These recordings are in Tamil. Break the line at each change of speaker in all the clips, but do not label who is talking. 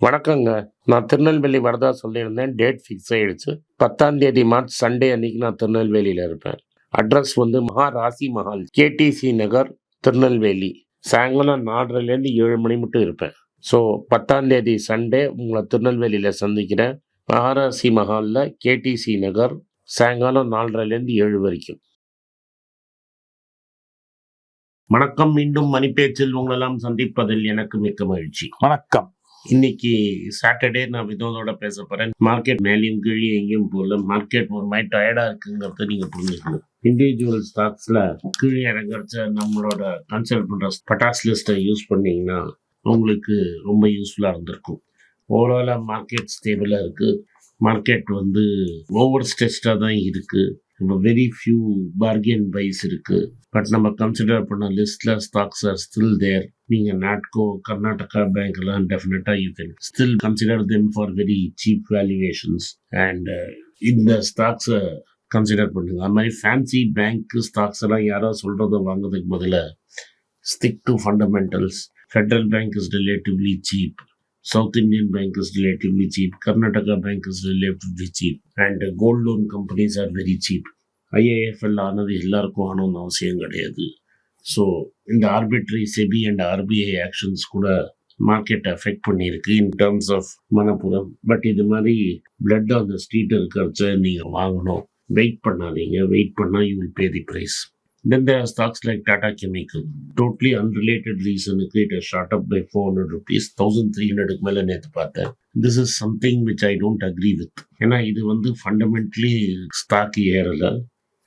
வணக்கங்க. நான் திருநெல்வேலி வரதா சொல்லியிருந்தேன். டேட் ஃபிக்ஸ் ஆகிடுச்சு பத்தாம் தேதி மார்ச் சண்டே அன்னைக்கு நான் திருநெல்வேலியில் இருப்பேன். அட்ரஸ் வந்து மகாராசி மஹால் கேடிசி நகர் திருநெல்வேலி. சாயங்காலம் நாலரைலேருந்து ஏழு மணி மட்டும் இருப்பேன். ஸோ பத்தாம் தேதி சண்டே உங்களை திருநெல்வேலியில் சந்திக்கிறேன். மகாராசி மஹாலில் கேடிசி நகர் சாயங்காலம் நாலரைலேருந்து ஏழு வரைக்கும். வணக்கம். மீண்டும் மணிப்பேச்சில் உங்களெல்லாம் சந்திப்பதில் எனக்கு மிக்க மகிழ்ச்சி.
வணக்கம்.
இன்னைக்கு சாட்டர்டே நான் வினோதோட பேச போறேன். மார்க்கெட் மேலேயும் கீழே எங்கேயும் போகல. மார்க்கெட் ஒரு மாதிரி டயர்டா இருக்குங்கிறத நீங்க புரிஞ்சுக்கணும். இண்டிவிஜுவல் ஸ்டாக்ஸ்ல கீழே இறங்குறச்ச நம்மளோட கன்சல்ட் பண்ற பட்டாஸ் லிஸ்ட்டை யூஸ் பண்ணீங்கன்னா உங்களுக்கு ரொம்ப யூஸ்ஃபுல்லா இருந்திருக்கும். ஓவராலாக மார்க்கெட் ஸ்டேபிளாக இருக்குது மார்க்கெட் வந்து ஓவர் ஸ்ட்ரெஸ்டாக தான் இருக்குது வெரி ஃபியூ பார்கென் பைஸ் இருக்கு. பட் நம்ம கன்சிடர் பண்ண லிஸ்ட்ல ஸ்டாக்ஸ் ஆர் ஸ்டில் தேர் நீங்க நாட்கோ கர்நாடகா பேங்க் எல்லாம் you can still consider them for very cheap valuations and இந்த ஸ்டாக்ஸை கன்சிடர் பண்ணுங்க. அது மாதிரி ஃபேன்சி பேங்க் ஸ்டாக்ஸ் எல்லாம் யாரோ சொல்கிறத வாங்குறதுக்கு பதிலா stick to fundamentals Federal Bank is relatively cheap South Indian Bank is relatively cheap Karnataka Bank is relatively cheap and gold loan companies are very cheap IIFL ஆனது எல்லாருக்கும் ஆகணும்னு அவசியம் கிடையாது. ஸோ இந்த arbitrary SEBI and RBI actions கூட மார்க்கெட் அஃபெக்ட் பண்ணியிருக்கு in terms of Manappuram but இது மாதிரி பிளட் ஆன் த ஸ்ட்ரீட் இருக்கிறச்ச நீங்கள் வாங்கணும். வெயிட் பண்ணாதீங்க. வெயிட் பண்ணால் you will pay the price Then stocks like Tata like Tata Chemical. Totally unrelated reason it has shot up by 400 rupees, 1300 க்கு மேல நேத்து பார்த்தேன். This is something which I don't agree with ஏன்னா இது வந்து ஃபண்டமெண்டலி ஸ்டாக் ஏறல.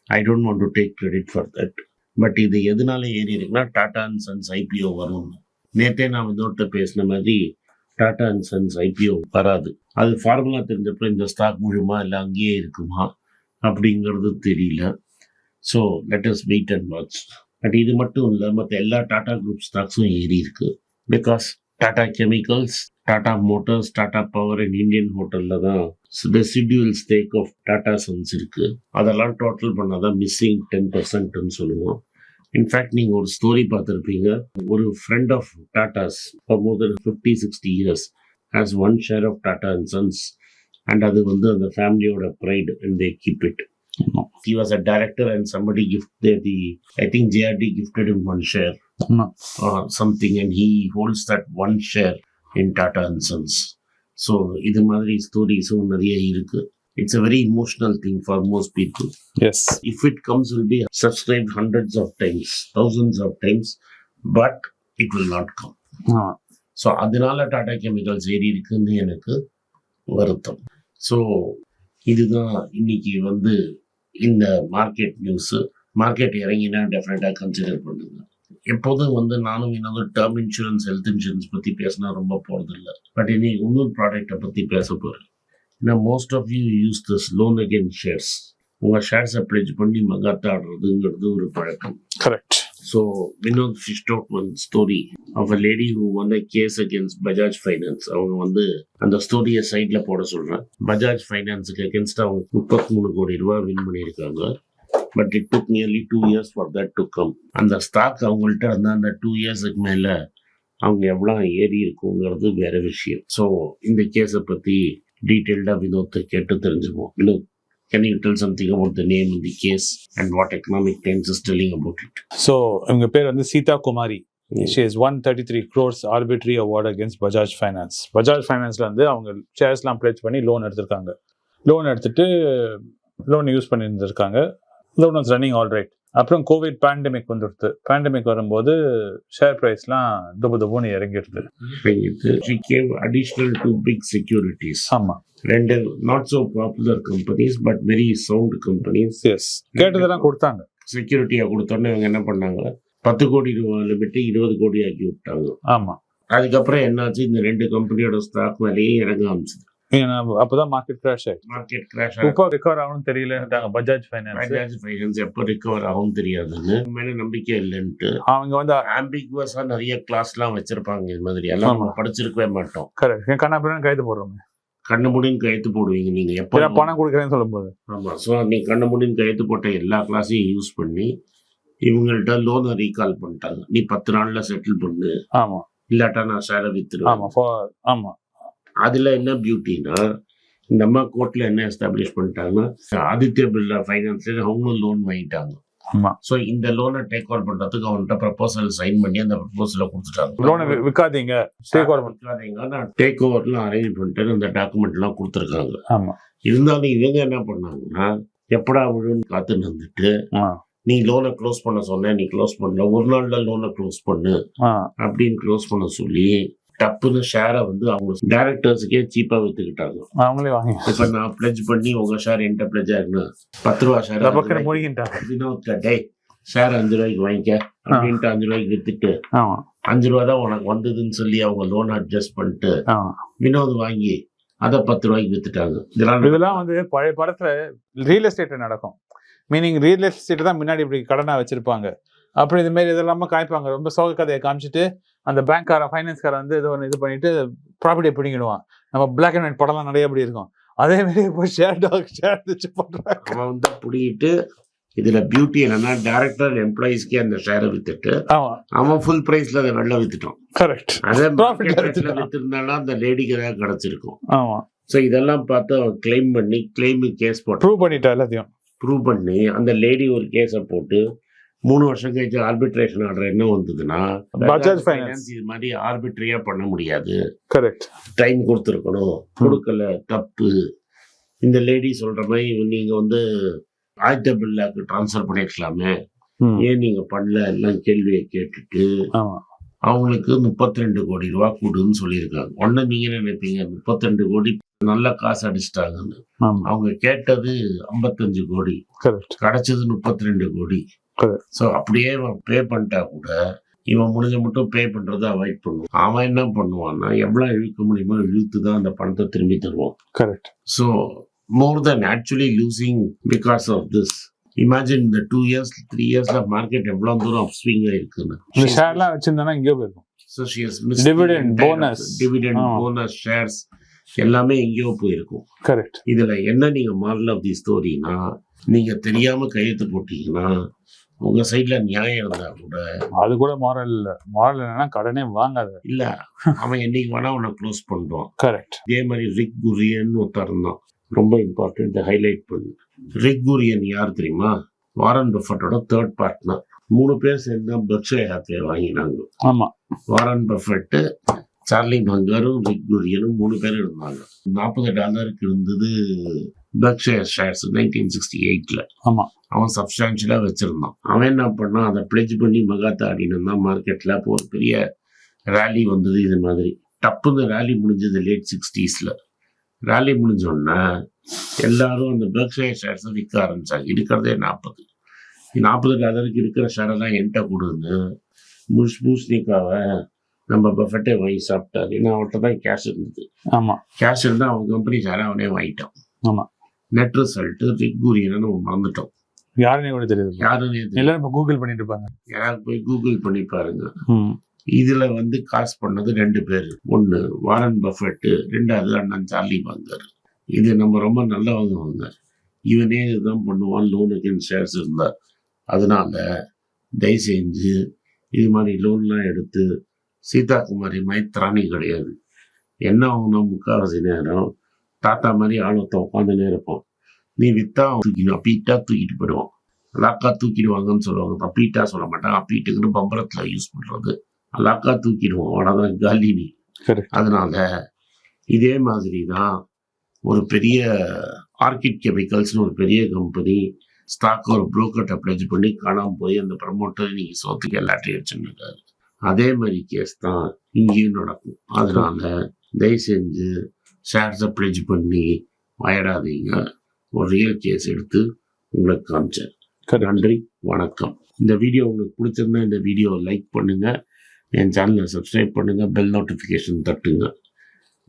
I don't want to take credit for that. But இது எதனால ஏறி இருக்குன்னா டாடா அண்ட் சன்ஸ் ஐபிஓ வரும். நேற்றே நான் இன்னொருத்த பேசின மாதிரி டாடா அண்ட் சன்ஸ் ஐபிஓ வராது. அது ஃபார்முலா தெரிஞ்சப்போ இந்த ஸ்டாக் முழுமா இல்லை அங்கேயே இருக்குமா அப்படிங்கிறது தெரியல. So let us wait and watch but இது மட்டும் இல்லை மற்ற எல்லா டாடா குரூப் ஸ்டாக்ஸும் ஏறி இருக்கு because Tata chemicals Tata motors Tata power and Indian ஹோட்டலில் தான் residual stake of Tata sons இருக்கு. அதெல்லாம் டோட்டல் பண்ணாதான் மிஸ்ஸிங் டென் பர்சன்ட்னு சொல்லுவோம். இன்ஃபேக்ட் நீங்கள் ஒரு ஸ்டோரி பார்த்துருப்பீங்க. ஒரு friend of Tatas for more then fifty sixty years has one share of Tata and sons and அது வந்து அந்த ஃபேமிலியோட pride and they keep it he was a director and somebody gifted the i think jrd gifted him one share.
ஆமா.
or something and he holds that one share in tata so இது மாதிரி ஸ்டோரிஸும் நிறைய இருக்கு it's a very emotional thing for most people
yes
if it comes will be subscribed hundreds of times thousands of times but it will not come so அதனால டாடா கெமிக்கல்ஸ் ஏறி இருக்குன்னு எனக்கு வருத்தம் ஸோ இதுதான் இன்னைக்கு வந்து இந்த மார்க்கெட் நியூஸு மார்க்கெட் இறங்கினா டெஃபினட்டாக கன்சிடர் பண்ணுங்க எப்போதும் வந்து நானும் இன்னொரு டேர்ம் இன்சூரன்ஸ் ஹெல்த் இன்சூரன்ஸ் பற்றி பேசினா ரொம்ப போகிறது இல்லை பட் இன்னைக்கு இன்னொரு ப்ராடக்ட்டை பற்றி பேச போகிறேன் ஏன்னா most of you use this loan again shares உங்கள் ஷேர்ஸை பிளேஜ் பண்ணி மகாத்தாடுறதுங்கிறது ஒரு பழக்கம்.
Correct
Vinod fished out one story of a lady who won a case against Bajaj Finance. அவங்க வந்து அந்த ஸ்டோரியை சைட்ல போட சொல்றேன். பஜாஜ் ஃபைனான்ஸுக்கு அகேன்ஸ்ட் அவங்க முப்பத்தி மூணு கோடி ரூபாய் வின் பண்ணியிருக்காங்க. But it took nearly two years for that to come அந்த ஸ்டாக் அவங்கள்ட்ட இருந்த அந்த டூ இயர்ஸுக்கு மேல அவங்க எவ்வளோ ஏறி இருக்குங்கிறது வேற விஷயம். ஸோ இந்த கேஸை பத்தி டீட்டெயில்டாக வினோத்தை கேட்டு தெரிஞ்சுப்போம் Vinod can you tell something about the name the case and what economic times is telling about it
so இவங்க பேர் வந்து Seetha Kumari she is one thirty three crores arbitrary award against Bajaj finance Bajaj ஃபைனான்ஸ்ல வந்து அவங்க ஷேர்ஸ்லாம் பிளேச் பண்ணி லோன் எடுத்திருக்காங்க. லோன் எடுத்துட்டு loan use பண்ணியிருந்திருக்காங்க loan was running all right அப்புறம் கோவிட் பேண்டமிக் வந்துடுது பேண்டமிக் வரும்போது ஷேர் ப்ரைஸ்லாம் துபு துபுன்னு இறங்கிடுது.
இது she gave additional two big securities.
ஆமா.
ரெண்டு not so popular companies but very sound companies
yes கேட்டதெல்லாம் கொடுத்தாங்க.
செக்யூரிட்டியா கொடுத்தோன்னே இவங்க என்ன பண்ணாங்க? பத்து கோடி ரூபாய் லிமிட்டு இருபது கோடி ஆக்கி விட்டாங்க.
ஆமா.
அதுக்கப்புறம் என்னாச்சு? இந்த ரெண்டு கம்பெனியோட ஸ்டாக் மேலேயே இறங்க ஆரம்பிச்சது.
அப்பதான் மார்க்கெட் கிராஷ் ஆயிடுச்சு.
மார்க்கெட் கிராஷ்
இப்போ ரெக்கவர் ஆகணும்னு தெரியலன்ட்டாங்க பஜாஜ் ஃபைனான்ஸ்
பஜாஜ் ஃபைனான்ஸ் எப்போ ரிகவர் ஆகும் தெரியாதுன்னு. மேல நம்பிக்கை இல்லைன்ட்டு.
அவங்க வந்து
ஆம்பிகுவஸா நிறைய கிளாஸ்லாம் வச்சிருப்பாங்க இது மாதிரி. எல்லாம்
ஆமா.
படிச்சிருக்கவே மாட்டோம்.
கரெக்ட் கண்ணாபின்னு கைது போடுறோம்.
கண்ணு முடின்னு கையெழுத்து போடுவீங்க நீங்க எப்போ
பணம் கொடுக்குறேன்னு சொல்லும்போது.
ஆமாம் ஸோ நீ கண்ண முடின்னு கையெழுத்து போட்ட எல்லா கிளாஸையும் யூஸ் பண்ணி இவங்கள்ட்ட லோனை ரீகால் பண்ணிட்டாங்க. நீ பத்து நாளில் செட்டில் பண்ணு.
ஆமா.
இல்லாட்டா நான் சேலை வித்துருவேன்.
ஆமா ஆமா.
அதில் என்ன பியூட்டினா இந்த அம்மா கோர்ட்டில் என்ன எஸ்டாப்ளிஷ் பண்ணிட்டாங்கன்னா ஆதித்ய பிர்லா ஃபைனான்ஸில் அவங்களும் லோன் வாங்கிட்டாங்க.
ஆமா.
ஸோ இந்த லோனை டேக் ஓவர் பண்ணுறதுக்கு அவன்கிட்ட ப்ரப்போசல் சைன் பண்ணி அந்த ப்ரப்போசலை கொடுத்துட்டாங்க.
லோனை விற்காதீங்க ஸ்டேக் ஓவர்
நான் டேக் ஓவர்லாம் அரேஞ்ச் பண்ணிட்டு அந்த டாக்குமெண்ட்லாம் கொடுத்துருக்காங்க.
ஆமா.
இருந்தாலும் இவங்க என்ன பண்ணாங்கன்னா எப்படா விழுன்னு காத்துன்னு வந்துட்டு நீ லோனை க்ளோஸ் பண்ண சொன்ன நீ க்ளோஸ் பண்ணல ஒரு நாள்ல லோனை க்ளோஸ் பண்ணு அப்படின்னு க்ளோஸ் பண்ண சொல்லி டப்புன்னு ஷேரை வந்து அவங்க டேரக்டர்ஸுக்கே சீப்பா வித்துக்கிட்டாங்க.
அவங்களே வாங்கி.
இப்ப நான் பிளட்ஜ் பண்ணி உங்க ஷேர் என்கிட்ட பிளட்ஜ் ஆகுன்னு பத்து ரூபா ஷேர்
பக்கம் மூழ்கிட்டாங்க
வினோத் டே ஷேர் அஞ்சு ரூபாய்க்கு வாங்கிக்க. அப்படின்ட்டு அஞ்சு ரூபாய்க்கு வித்துட்டு அஞ்சு ரூபா தான் உனக்கு வந்ததுன்னு சொல்லி அவங்க லோன் அட்ஜஸ்ட் பண்ணிட்டு வினோத் வாங்கி அதை பத்து ரூபாய்க்கு வித்துட்டாங்க. இதெல்லாம்
வந்து பழைய படத்துல ரியல் எஸ்டேட்ல நடக்கும். மீனிங் ரியல் எஸ்டேட் தான் முன்னாடி இப்படி கடனா வச்சிருப்பாங்க. அப்புறம் இது மாதிரி இதெல்லாம காய்ப்பாங்க ரொம்ப சோக கதையை காமிச்சிட்டு அந்த பேங்க்காரன் ஃபைனான்ஸ்காரன் வந்து ஏதோ ஒன்று இது பண்ணிட்டு ப்ராப்பர்ட்டியை பிடிங்கிடுவான். நம்ம பிளாக் அண்ட் ஒயிட் படம்லாம் நிறைய அப்படி இருக்கும். அதே மாதிரி இப்போ ஷேர் டாக் ஷேர் வச்சு பண்றாங்க.
அவன் வந்து பிடிக்கிட்டு இதுல பியூட்டி என்னன்னா டேரக்டர் எம்ப்ளாயிஸ்க்கே அந்த ஷேரை வித்துட்டு அவன் ஃபுல் பிரைஸ்ல அதை வெளில வித்துட்டான்.
கரெக்ட்
அதே. வித்திருந்தாலும் அந்த லேடிக்கு தான் கிடைச்சிருக்கும்.
ஆமா.
ஸோ இதெல்லாம் பார்த்து அவன் கிளைம் பண்ணி கிளைமு கேஸ் போட்டு
ப்ரூவ் பண்ணிட்டா எல்லாத்தையும்.
ப்ரூவ் பண்ணி அந்த லேடி ஒரு கேஸை போட்டு மூணு வருஷம் கழிச்சு ஆர்பிட்ரேஷன் ஆர்டர் என்ன வந்ததுன்னா
Bajaj Finance.
இது மாதிரி ஆர்பிட்ரியா பண்ண முடியாது.
கரெக்ட்
டைம் கொடுத்துருக்கணும். கொடுக்கல தப்பு. இந்த லேடி சொல்ற மாதிரி நீங்க வந்து ஆயுத பில்லாக்கு ட்ரான்ஸ்ஃபர் பண்ணிருக்கலாமே. ஏன் நீங்க பண்ணல? எல்லாம் கேள்வியை கேட்டுட்டு அவங்களுக்கு முப்பத்தி ரெண்டு கோடி ரூபா கொடுன்னு சொல்லியிருக்காங்க. உடனே நீங்க நினைப்பீங்க முப்பத்தி ரெண்டு கோடி நல்ல காசு அடிச்சிட்டாங்கன்னு. அவங்க கேட்டது ஐம்பத்தஞ்சு கோடி. கிடைச்சது முப்பத்தி ரெண்டு கோடி. ஸோ அப்படியே அவன் பே பண்ணிட்டா கூட இவன் முடிஞ்ச மட்டும் பே பண்றதை அவாய்ட் பண்ணுவான் அவன் என்ன பண்ணுவான்னா எவ்வளவு இழுக்க முடியுமோ இழுத்து தான் அந்த பணத்தை திரும்பி தருவான்.
Correct
so more then actually losing because of this imagine இந்த டூ இயர்ஸ் த்ரீ இயர்ஸ்ல மார்க்கெட் எவ்வளவு தூரம்
இந்த
இருக்குன்னு
ஷேர்லாம் வச்சிருந்தானா எங்கேயோ போயிருக்கும்
so she
bonus.
Dividend
ah.
Bonus shares எல்லாமே எங்கேயோ போயிருக்கும்.
கரெக்ட்
இதுல என்ன நீங்க மாரல் ஆஃப் தி ஸ்டோரினா நீங்க தெரியாம கையெழுத்து போட்டீங்கன்னா உங்க சைட்ல நியாயம் இருந்தா கூட.
அது கூட மாரல் இல்ல. மாரல் என்னன்னா கடனே வாங்காத.
இல்ல. அவன் என்னைக்கு வேணா உன்னை க்ளோஸ் பண்ணுவான்
கரெக்ட்
இதே மாதிரி ரிக் குரியன் ஒருத்தர் இருந்தான். ரொம்ப இம்பார்ட்டன்ட் ஹைலைட் பண்ணு. ரிக் குரியன் யார் தெரியுமா? வாரன் பஃபட்டோட தேர்ட் பார்ட்னர் மூணு பேர் சேர்ந்து தான் பெர்க்ஷயர் ஹாத்வே வாங்கினாங்க?
ஆமா.
வாரன் பஃபெட்டு சார்லி பங்கரும் ரிக் குரியனும் மூணு பேர் இருந்தாங்க. நாற்பது டாலருக்கு இருந்தது பெர்க்ஷயர் ஷேர்ஸ் நைன்டீன் சிக்ஸ்டி எயிட்ல
ஆமா.
அவன் சப்ஸ்டான்ஷியலா வச்சிருந்தான். அவன் என்ன பண்ணான் அதை பிளெஜ் பண்ணி மகாத்தா ஆடினு தான் மார்க்கெட்ல அப்போ ஒரு பெரிய ரேலி வந்தது இது மாதிரி. டப்புன்னு ரேலி முடிஞ்சது லேட் சிக்ஸ்டீஸ்ல ரேலி முடிஞ்ச உடனே எல்லாரும் அந்த பெர்க்ஷயர் ஷேர்ஸை விற்க ஆரம்பிச்சாங்க. இருக்கிறதே நாற்பது நாற்பது டாலருக்கு இருக்கிற ஷேரை தான் என்கிட்ட கொடுன்னு முஷ் பூஷ்னிக்காவை நம்ம பஃபெட்டே வாங்கி சாப்பிட்டாரு. ஏன்னா அவன்கிட்ட தான் கேஷ் இருந்தது.
ஆமா.
கேஷ் இருந்தால் அவன் கம்பெனி ஷேரை அவனே வாங்கிட்டான்.
ஆமா.
நெட் ரிசல்ட்டு ரிக்கூரியன்னு நம்ம மறந்துட்டோம்.
யாருன்னே கூட தெரியுது.
யாருன்னு.
எல்லாரும் இப்ப கூகுள் பண்ணிட்டு இருப்பாங்க.
யாராவது போய் கூகுள் பண்ணி பாருங்க. இதுல வந்து காசு பண்ணது ரெண்டு பேர். ஒன்னு வாரன் பஃபெட்டு ரெண்டாவது அண்ணன் சார்லி பங்கர். இது நம்ம ரொம்ப நல்லவங்க அவங்க. இவனே இதுதான் பண்ணுவான் லோன் அகேன்ஸ்ட் ஷேர்ஸ் இருந்தா. அதனால தயவு செஞ்சு இது மாதிரி லோன்லாம் எடுத்து சீதா குமாரி மாதிரி திராணி கிடையாது. என்ன ஆகும்னா முக்கால்வாசி நேரம் தாத்தா மாதிரி ஆழத்தை உட்காந்துனே இருப்போம் நீ வித்தா அவன் தூக்கிடும் அப்பீட்டா தூக்கிட்டு போயிடுவான். அலாக்கா தூக்கிடுவாங்கன்னு சொல்லுவாங்க. அப்பீட்டா சொல்ல மாட்டான். அப்பீட்டுக்குன்னு பம்பரத்தில் யூஸ் பண்ணுறது அலாக்கா தூக்கிடுவோம் அவ்வளோதான் காலி நீ.
Correct.
அதனால இதே மாதிரி தான் ஒரு பெரிய ஆர்கிட் கெமிக்கல்ஸ்னு ஒரு பெரிய கம்பெனி ஸ்டாக் ஒரு புரோக்கர்ட்ட பிளேஜ் பண்ணி காணாமல் போய் அந்த ப்ரமோட்டர் இன்னைக்கு சோத்துக்கு எல்லாத்தையும் வச்சுருக்காரு அதே மாதிரி கேஸ் தான் இங்கேயும் நடக்கும். அதனால தயவு செஞ்சு ஷேர்ஸை பிளேஜ் பண்ணி வயடாதீங்க ஒரு ரியல் கேஸ் எடுத்து உங்களுக்கு காமிச்சேன். நன்றி வணக்கம். இந்த வீடியோ உங்களுக்கு பிடிச்சிருந்தா இந்த வீடியோ லைக் பண்ணுங்க. என் சேனலை சப்ஸ்கிரைப் பண்ணுங்க. பெல் நோட்டிஃபிகேஷன் தட்டுங்க.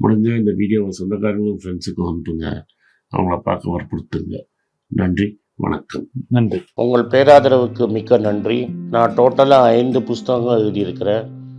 முடிஞ்ச இந்த வீடியோவை சொந்தக்காரங்களும் ஃப்ரெண்ட்ஸுக்கும் அனுப்புங்க. அவங்கள பார்க்க வற்புறுத்துங்க. நன்றி வணக்கம்.
நன்றி.
உங்கள் பேராதரவுக்கு மிக்க நன்றி. நான் டோட்டலாக ஐந்து புஸ்தகங்கள் எழுதியிருக்கிறேன்.